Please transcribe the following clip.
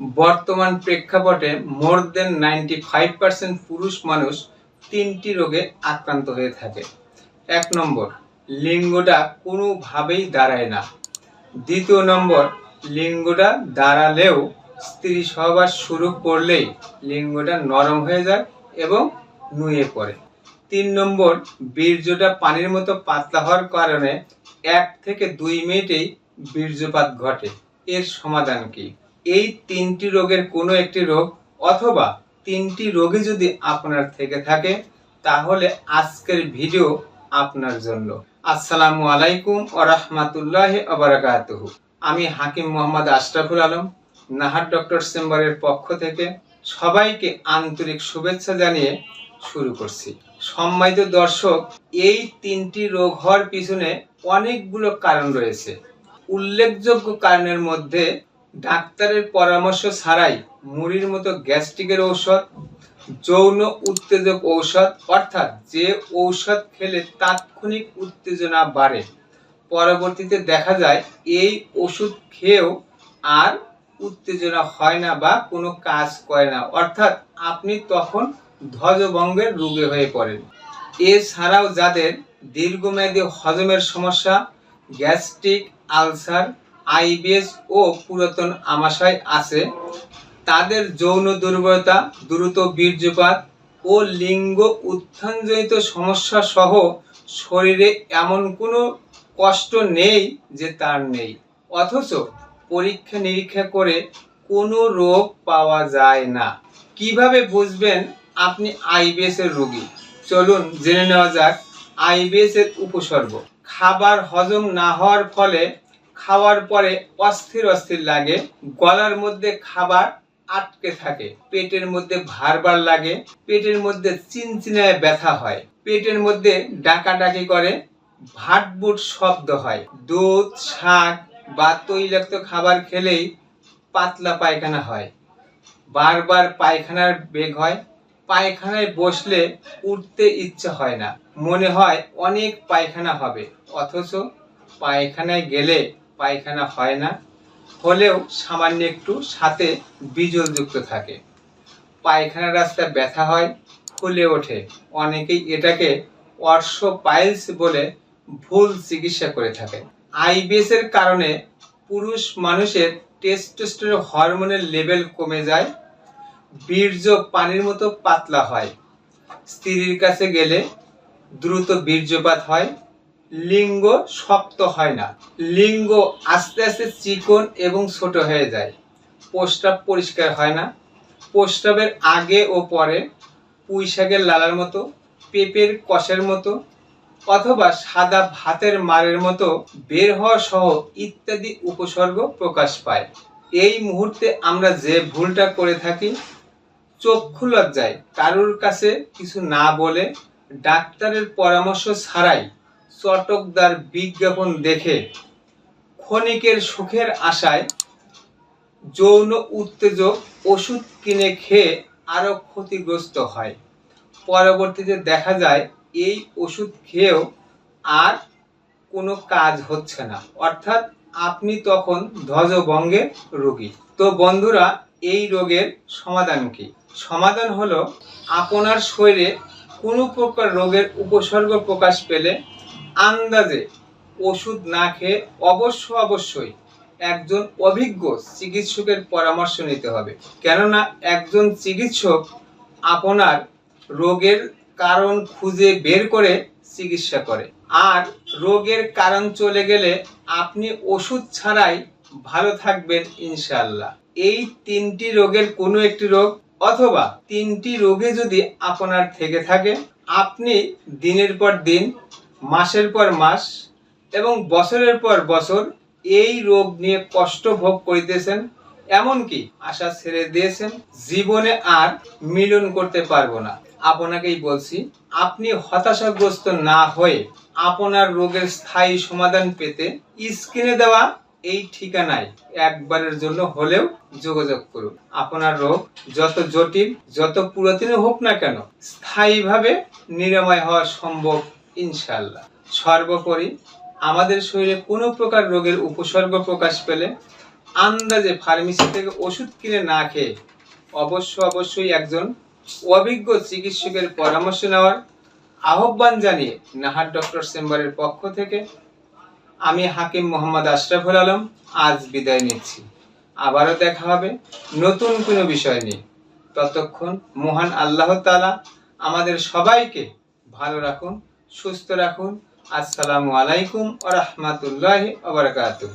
বর্তমান প্রেক্ষাপটে more than ninety five percent পুরুষ মানুষ তিনটি রোগে আক্রান্ত হয়ে থাকে। এক নম্বর, লিঙ্গটা কোনোভাবেই দাঁড়ায় না। দ্বিতীয় নম্বর, লিঙ্গটা দাঁড়ালেও স্ত্রী সহবাস শুরু করলেই লিঙ্গটা নরম হয়ে যায় এবং নুয়ে পড়ে। তিন নম্বর, বীর্যটা পানির মতো পাতলা হওয়ার কারণে এক থেকে দুই মিনিটেই বীর্যপাত ঘটে। এর সমাধান কি? এই তিনটি রোগের কোনো একটি রোগ অথবা তিনটি রোগী যদি আপনার থেকে থাকে, তাহলে আজকের ভিডিও আপনার জন্য। আসসালামু আলাইকুম ও রহমাতুল্লাহ আবরাকাতুহ আমি হাকিম মোহাম্মদ আশরাফুল আলম, নাহার ডক্টর চেম্বারের পক্ষ থেকে সবাইকে আন্তরিক শুভেচ্ছা জানিয়ে শুরু করছি। সম্মানিত দর্শক, এই তিনটি রোগ হওয়ার পিছনে অনেকগুলো কারণ রয়েছে। উল্লেখযোগ্য কারণের মধ্যে ডাক্তারের পরামর্শ ছাড়াই মুড়ির মতো গ্যাস্ট্রিকের ঔষধ, যৌন উত্তেজক ঔষধ, অর্থাৎ যে ঔষধ খেলে তাৎক্ষণিক উত্তেজনা বাড়ে। পরবর্তীতে দেখা যায় এই ওষুধ খেয়েও আর উত্তেজনা হয় না বা কোনো কাজ করে না। অর্থাৎ আপনি তখন ধ্বজভঙ্গের রোগে হয়ে পড়েন। এছাড়াও যাদের দীর্ঘমেয়াদী হজমের সমস্যা, গ্যাস্ট্রিক আলসার আইবিএস ও পুরাতন আমাশয় আছে। তাদের যৌন দুর্বলতা, দ্রুত বীর্যপাত ও লিঙ্গ উত্থানজনিত সমস্যা সহ শরীরে এমন কোনো কষ্ট নেই যে তার নেই। অথচ পরীক্ষা নিরীক্ষা করে কোনো রোগ পাওয়া যায় না। কীভাবে বুঝবেন আপনি আইবিএস এর রোগী? চলুন জেনে নেওয়া যাক আইবিএস এর উপসর্গ। খাবার হজম না হওয়ার ফলে খাওয়ার পরে অস্থির অস্থির লাগে। গলার মধ্যে খাবার আটকে থাকে। পেটের মধ্যে ভারবার লাগে। পেটের মধ্যে চিনচিনায় ব্যথা হয়। পেটের মধ্যে ডাকাডাকি করে। ভাটবুট শব্দ হয়। দুধ, শাক বা তৈলাক্ত খাবার খেলেই পাতলা পায়খানা হয়। বারবার পায়খানার বেগ হয়। পায়খানায় বসলে উঠতে ইচ্ছা হয় না। মনে হয় অনেক পায়খানা হবে। অথচ পায়খানায় গেলে পায়খানা হয় না, হলেও সামান্য একটু সাথে বিজলযুক্ত থাকে। পায়খানা রাস্তা ব্যথা হয়, ফুলে ওঠে। অনেকেই এটাকে অর্শ পাইলস বলে ভুল চিকিৎসা করে থাকে। আইবিএস এর কারণে পুরুষ মানুষের টেস্টোস্টেরন হরমোনের লেভেল কমে যায়, বীর্য পানির মতো পাতলা হয়। স্ত্রীর কাছে গেলে দ্রুত বীর্যপাত হয় লিঙ্গ শক্ত হয় না। লিঙ্গ আস্তে আস্তে চিকন এবং ছোট হয়ে যায়। প্রস্রাব পরিষ্কার হয় না। প্রস্রাবের আগে ও পরে পুঁই শাকের লালার মতো, পেঁপের কষের মতো অথবা সাদা ভাতের মারের মতো বের হওয়া সহ ইত্যাদি উপসর্গ প্রকাশ পায়। এই মুহূর্তে আমরা যে ভুলটা করে থাকি, চক্ষু লজ্জায় কারুর কাছে কিছু না বলে ডাক্তারের পরামর্শ ছাড়াই চটকদার বিজ্ঞাপন দেখে ক্ষণিকের সুখের আশায় যৌন উত্তেজক ওষুধ কিনে খেয়ে আরও ক্ষতিগ্রস্ত হয়। পরবর্তীতে দেখা যায়, এই ওষুধ খেয়েও আর কোনো কাজ হচ্ছে না। অর্থাৎ আপনি তখন ধ্বজভঙ্গের রোগী। তো বন্ধুরা, এই রোগের সমাধান কি? সমাধান হলো, আপনার শরীরে কোনো প্রকার রোগের উপসর্গ প্রকাশ পেলে আন্দাজে ওষুধ না খেয়ে অবশ্য অবশ্যই একজন অভিজ্ঞ চিকিৎসকের পরামর্শ নিতে হবে। কেননা একজন চিকিৎসক আপনার রোগের কারণ খুঁজে বের করে চিকিৎসা করে। আর রোগের কারণ চলে গেলে আপনি ওষুধ ছাড়াই ভালো থাকবেন ইনশাল্লাহ এই তিনটি রোগের কোনো একটি রোগ অথবা তিনটি রোগে যদি আপনার থেকে থাকে, আপনি দিনের পর দিন মাসের পর মাস এবং বছরের পর বছর এই রোগ নিয়ে কষ্ট ভোগ করিতেছেন, এমনকি আশা ছেড়ে দিয়েছেন, জীবনে আর মিলন করতে পারব না। আপনাকেই বলছি, আপনি হতাশাগ্রস্ত না হয়ে আপনার রোগের স্থায়ী সমাধান পেতে স্ক্রিনে দেওয়া এই ঠিকানায় একবারের জন্য হলেও যোগাযোগ করুন। আপনার রোগ যত জটিল, যত পুরাতন হোক না কেন, স্থায়ীভাবে নিরাময় হওয়া সম্ভব ইনশাল্লাহ সর্বোপরি আমাদের শরীরে কোনো প্রকার রোগের উপসর্গ প্রকাশ পেলে আন্দাজে ফার্মেসি থেকে ওষুধ কিনে না খেয়ে অবশ্য অবশ্যই একজন অভিজ্ঞ চিকিৎসকের পরামর্শ নেওয়ার আহ্বান জানিয়ে নাহার ডক্টর চেম্বারের পক্ষ থেকে আমি হাকিম মোহাম্মদ আশরাফুল আলম আজ বিদায় নিচ্ছি। আবারও দেখা হবে নতুন কোনো বিষয় নিয়ে। ততক্ষণ মহান আল্লাহ তাআলা আমাদের সবাইকে ভালো রাখুন সুস্থ রাখুন। আসসালামু আলাইকুম আ রহমতুল্লাহ ওয়া বারাকাতুহু।